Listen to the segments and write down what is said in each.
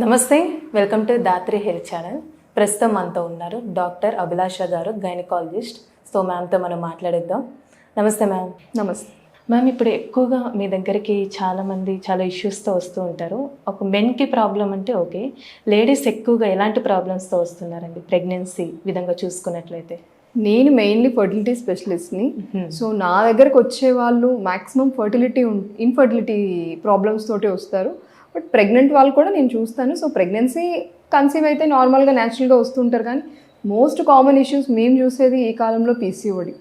నమస్తే welcome to Dhatri health channel. ప్రస్తుతం మనతో ఉన్నారు డాక్టర్ అభిలాష గారు గైనకాలజిస్ట్. సో మ్యామ్తో మనం మాట్లాడేద్దాం. నమస్తే మ్యామ్. నమస్తే. మ్యామ్ ఇప్పుడు ఎక్కువగా మీ దగ్గరికి చాలామంది చాలా ఇష్యూస్తో వస్తూ ఉంటారు. ఒక మెన్కి ప్రాబ్లం అంటే ఓకే. లేడీస్ ఎక్కువగా ఎలాంటి ప్రాబ్లమ్స్తో వస్తున్నారండి ప్రెగ్నెన్సీ విధంగా చూసుకున్నట్లయితే? నేను మెయిన్లీ ఫర్టిలిటీ స్పెషలిస్ట్ని. సో నా దగ్గరకు వచ్చే వాళ్ళు మ్యాక్సిమం ఫర్టిలిటీ ఇన్ఫర్టిలిటీ ప్రాబ్లమ్స్ తోటి వస్తారు. బట్ ప్రెగ్నెంట్ వాళ్ళు కూడా నేను చూస్తాను. సో ప్రెగ్నెన్సీ కన్సీవ్ అయితే నార్మల్గా న్యాచురల్గా వస్తుంటారు కానీ మోస్ట్ కామన్ ఇష్యూస్ మేము చూసేది ఈ కాలంలో PCOD.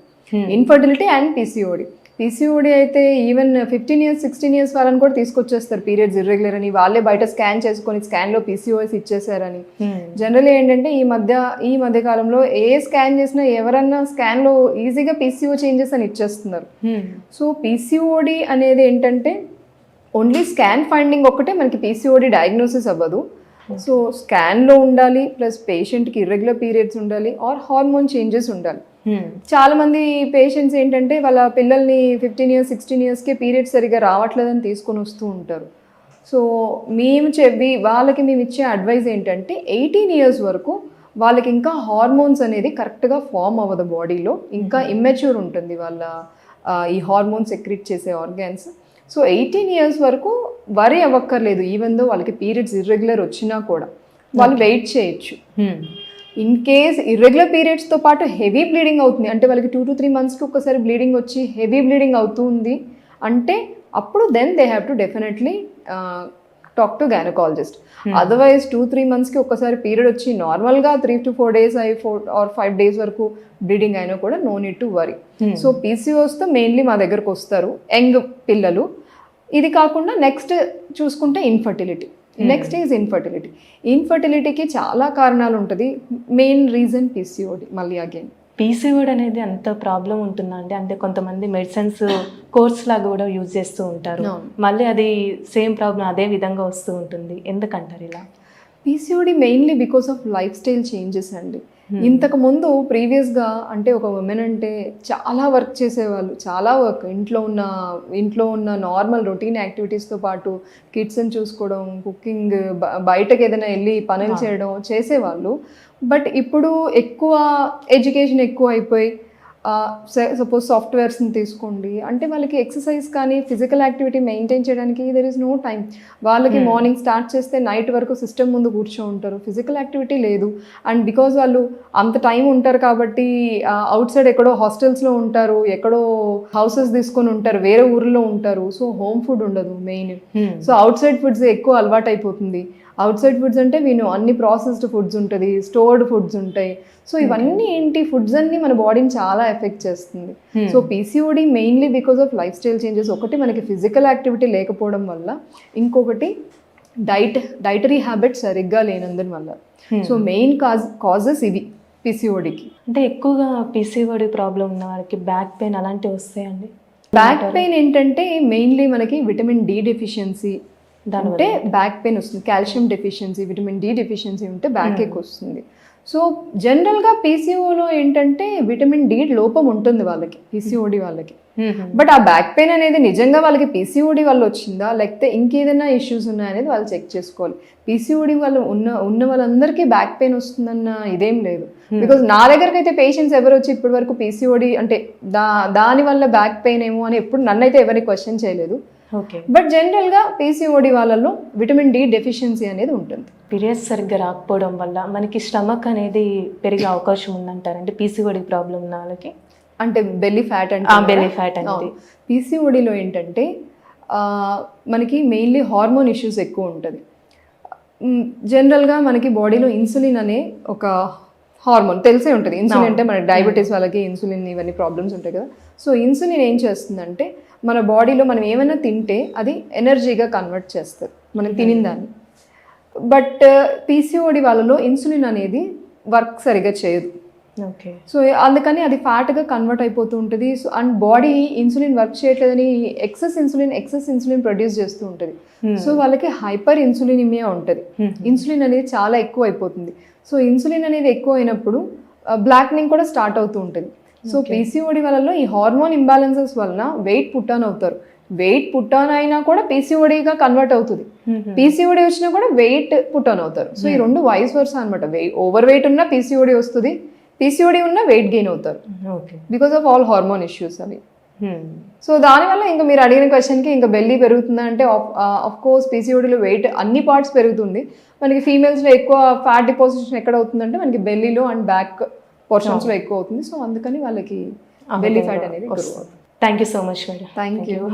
Infertility and PCOD. PCOD అయితే even fifteen years sixteen years వాళ్ళని కూడా తీసుకొచ్చేస్తారు పీరియడ్స్ ఇర్రెగ్యులర్ అని. వాళ్ళే బయట స్కాన్ చేసుకొని స్కాన్లో పీసీఓఎస్ ఇచ్చేసారని. జనరల్ ఏంటంటే ఈ మధ్య ఈ మధ్య కాలంలో ఏ స్కాన్ చేసినా ఎవరన్నా స్కాన్లో ఈజీగా పీసీఓ చేంజెస్ అని ఇచ్చేస్తున్నారు. సో పీసీఓడి అనేది ఏంటంటే ఓన్లీ స్కాన్ ఫైండింగ్ ఒక్కటే మనకి పీసీఓడి డయాగ్నోసిస్ అవ్వదు. సో స్కాన్లో ఉండాలి ప్లస్ పేషెంట్కి ఇర్రెగ్యులర్ పీరియడ్స్ ఉండాలి ఆర్ హార్మోన్ చేంజెస్ ఉండాలి. చాలా మంది పేషెంట్స్ ఏంటంటే వాళ్ళ పిల్లల్ని ఫిఫ్టీన్ ఇయర్స్ సిక్స్టీన్ ఇయర్స్కే పీరియడ్స్ సరిగా రావట్లేదని తీసుకొని వస్తూ ఉంటారు. సో మేము చెప్పి వాళ్ళకి మేము ఇచ్చే అడ్వైస్ ఏంటంటే ఎయిటీన్ ఇయర్స్ వరకు వాళ్ళకి ఇంకా హార్మోన్స్ అనేది కరెక్ట్గా ఫామ్ అవ్వదు బాడీలో ఇంకా ఇమ్మెచ్యూర్ ఉంటుంది వాళ్ళ ఈ హార్మోన్స్ సెక్రెట్ చేసే ఆర్గాన్స్ సో ఎయిటీన్ ఇయర్స్ వరకు వరి అవ్వక్కర్లేదు ఈవెన్ దో వాళ్ళకి పీరియడ్స్ ఇర్రెగ్యులర్ వచ్చినా కూడా. వాళ్ళు వెయిట్ చేయొచ్చు. ఇన్ కేస్ ఇర్రెగ్యులర్ పీరియడ్స్తో పాటు హెవీ బ్లీడింగ్ అవుతుంది అంటే వాళ్ళకి టూ టు త్రీ మంత్స్కి ఒకసారి బ్లీడింగ్ వచ్చి హెవీ బ్లీడింగ్ అవుతుంది అంటే అప్పుడు then they have to definitely talk to gynaecologist otherwise two three మంత్స్కి ఒకసారి పీరియడ్ వచ్చి నార్మల్గా త్రీ టు ఫోర్ డేస్ అయి ఫోర్ ఆర్ ఫైవ్ డేస్ వరకు బ్లీడింగ్ అయినా కూడా no need to worry so పీసీఓస్తో mainly మా దగ్గరకు వస్తారు యంగ్ పిల్లలు. ఇది కాకుండా నెక్స్ట్ చూసుకుంటే ఇన్ఫర్టిలిటీ నెక్స్ట్ ఈజ్ ఇన్ఫర్టిలిటీ ఇన్ఫర్టిలిటీకి చాలా కారణాలు ఉంటుంది. మెయిన్ రీజన్ పీసీఓడి మళ్ళీ అగైన్ పీసీఓడ్ అనేది అంత ప్రాబ్లం ఉంటుందా అండి? అంటే కొంతమంది మెడిసిన్స్ కోర్స్ లాగా కూడా యూజ్ చేస్తూ ఉంటారు. మళ్ళీ అది సేమ్ ప్రాబ్లం అదే విధంగా వస్తూ ఉంటుంది. ఎందుకంటారు ఇలా? PCOD mainly because of lifestyle changes అండి. ఇంతకు ముందు ప్రీవియస్గా అంటే ఒక ఉమెన్ అంటే చాలా వర్క్ చేసేవాళ్ళు చాలా వర్క్ ఇంట్లో ఉన్న ఇంట్లో ఉన్న నార్మల్ రొటీన్ యాక్టివిటీస్తో పాటు కిడ్స్ని చూసుకోవడం కుకింగ్ బయటకు ఏదైనా వెళ్ళి పనులు చేయడం చేసేవాళ్ళు. బట్ ఇప్పుడు ఎక్కువ ఎడ్యుకేషన్ ఎక్కువ అయిపోయి సపోజ్ సాఫ్ట్వేర్స్ని తీసుకోండి. అంటే వాళ్ళకి ఎక్సర్సైజ్ కానీ ఫిజికల్ యాక్టివిటీ మెయింటైన్ చేయడానికి దెర్ ఇస్ నో టైం వాళ్ళకి మార్నింగ్ స్టార్ట్ చేస్తే నైట్ వరకు సిస్టమ్ ముందు కూర్చో ఉంటారు. ఫిజికల్ యాక్టివిటీ లేదు. అండ్ బికాజ్ వాళ్ళు అంత టైం ఉంటారు కాబట్టి అవుట్ సైడ్ ఎక్కడో హాస్టల్స్లో ఉంటారు ఎక్కడో హౌసెస్ తీసుకొని ఉంటారు వేరే ఊర్లో ఉంటారు. సో హోమ్ ఫుడ్ ఉండదు main so outside foods ఎక్కువ అలవాటు అయిపోతుంది అవుట్ సైడ్ ఫుడ్స్ అంటే వీను అన్ని ప్రాసెస్డ్ ఫుడ్స్ ఉంటుంది స్టోర్డ్ ఫుడ్స్ ఉంటాయి. సో ఇవన్నీ ఏంటి? ఫుడ్స్ అన్ని మన బాడీని చాలా ఎఫెక్ట్ చేస్తుంది. So PCOD mainly because of lifestyle changes ఒకటి మనకి ఫిజికల్ యాక్టివిటీ లేకపోవడం వల్ల ఇంకొకటి డైట్ డైటరీ హ్యాబిట్స్ సరిగ్గా లేనందున వల్ల. సో మెయిన్ కాజ్ కాజెస్ ఇవి పీసీఓడికి అంటే ఎక్కువగా పీసీఓడి ప్రాబ్లం ఉన్న వారికి బ్యాక్ పెయిన్ అలాంటివి వస్తాయండి? బ్యాక్ పెయిన్ ఏంటంటే మెయిన్లీ మనకి విటమిన్ డి డెఫిషియన్సీ అంటే బ్యాక్ పెయిన్ వస్తుంది. Calcium deficiency vitamin D deficiency ఉంటే బ్యాక్ ఎక్ వస్తుంది సో జనరల్గా పీసీఓలో ఏంటంటే విటమిన్ డి లోపం ఉంటుంది వాళ్ళకి పీసీఓడి వాళ్ళకి. బట్ ఆ బ్యాక్ పెయిన్ అనేది నిజంగా వాళ్ళకి పీసీఓడి వల్ల వచ్చిందా? లేకపోతే ఇంకేదైనా ఇష్యూస్ ఉన్నాయనేది వాళ్ళు చెక్ చేసుకోవాలి. పీసీఓడి వాళ్ళు ఉన్న ఉన్న వాళ్ళందరికీ బ్యాక్ పెయిన్ వస్తుందన్న ఇదేం లేదు. బికాజ్ నా దగ్గరకు అయితే పేషెంట్స్ ఎవరు వచ్చి ఇప్పటి వరకు పీసీఓడి అంటే దా దాని వల్ల బ్యాక్ పెయిన్ ఏమో అని ఎప్పుడు నన్నైతే ఎవరిని క్వశ్చన్ చేయలేదు. బట్ జనరల్గా పీసీఓడి వాళ్ళలో విటమిన్ డి డెఫిషియన్సీ అనేది ఉంటుంది. పీరియడ్స్ సరిగ్గా రాకపోవడం వల్ల మనకి స్టమక్ అనేది పెరిగే అవకాశం ఉందంటారు? అంటే పీసీఓడి ప్రాబ్లం ఉన్న వాళ్ళకి? అంటే బెల్లీ ఫ్యాట్ అంటే belly fat అనేది. పీసీఓడిలో ఏంటంటే మనకి మెయిన్లీ హార్మోన్ ఇష్యూస్ ఎక్కువ ఉంటుంది. జనరల్గా మనకి బాడీలో ఇన్సులిన్ అనే ఒక హార్మోన్ తెలిసే ఉంటుంది. ఇన్సులిన్ అంటే మన డయాబెటీస్ వాళ్ళకి ఇన్సులిన్ ఇవన్నీ ప్రాబ్లమ్స్ ఉంటాయి కదా. సో ఇన్సులిన్ ఏం చేస్తుందంటే మన బాడీలో మనం ఏమైనా తింటే అది ఎనర్జీగా కన్వర్ట్ చేస్తుంది మనం తినిన దాన్ని బట్ పీసీఓడి వాళ్ళలో ఇన్సులిన్ అనేది వర్క్ సరిగా చేయదు. ఓకే. సో అందుకని అది ఫ్యాట్గా కన్వర్ట్ అయిపోతూ ఉంటుంది. So and body insulin work చేయట్లేదని excess insulin excess insulin produce చేస్తూ ఉంటుంది. సో వాళ్ళకి హైపర్ ఇన్సులినిమియా ఉంటుంది. ఇన్సులిన్ అనేది చాలా ఎక్కువ అయిపోతుంది సో ఇన్సులిన్ అనేది ఎక్కువ అయినప్పుడు బ్లాక్నింగ్ కూడా స్టార్ట్ అవుతూ ఉంటుంది. సో పీసీఓడి వల్ల ఈ హార్మోన్ ఇంబ్యాలెన్సెస్ వలన వెయిట్ పుట్ ఆన్ అవుతారు. వెయిట్ పుట్ ఆన్ అయినా కూడా పీసీఓడిగా కన్వర్ట్ అవుతుంది. పీసీఓడి వచ్చినా కూడా వెయిట్ పుట్ ఆన్ అవుతారు. సో ఈ రెండు వైస్ వర్స్ అనమాట ఓవర్ వెయిట్ ఉన్నా పీసీఓడి వస్తుంది. పీసీఓడి ఉన్నా వెయిట్ గెయిన్ అవుతారు. Because of all hormone issues అవి. సో దానివల్ల ఇంకా మీరు అడిగిన క్వశ్చన్కి ఇంకా బెల్లీ పెరుగుతుందా అంటే ఆఫ్ కోర్స్ పీసీఓడిలో వెయిట్ అన్ని పార్ట్స్ పెరుగుతుంది. మనకి ఫీమేల్స్లో ఎక్కువ ఫ్యాట్ డిపాజిషన్ ఎక్కడ అవుతుందంటే మనకి బెల్లీలో అండ్ బ్యాక్ పోర్షన్స్లో ఎక్కువ అవుతుంది. సో అందుకని వాళ్ళకి బెల్లీ ఫ్యాట్ అనేది thank you so much madam thank you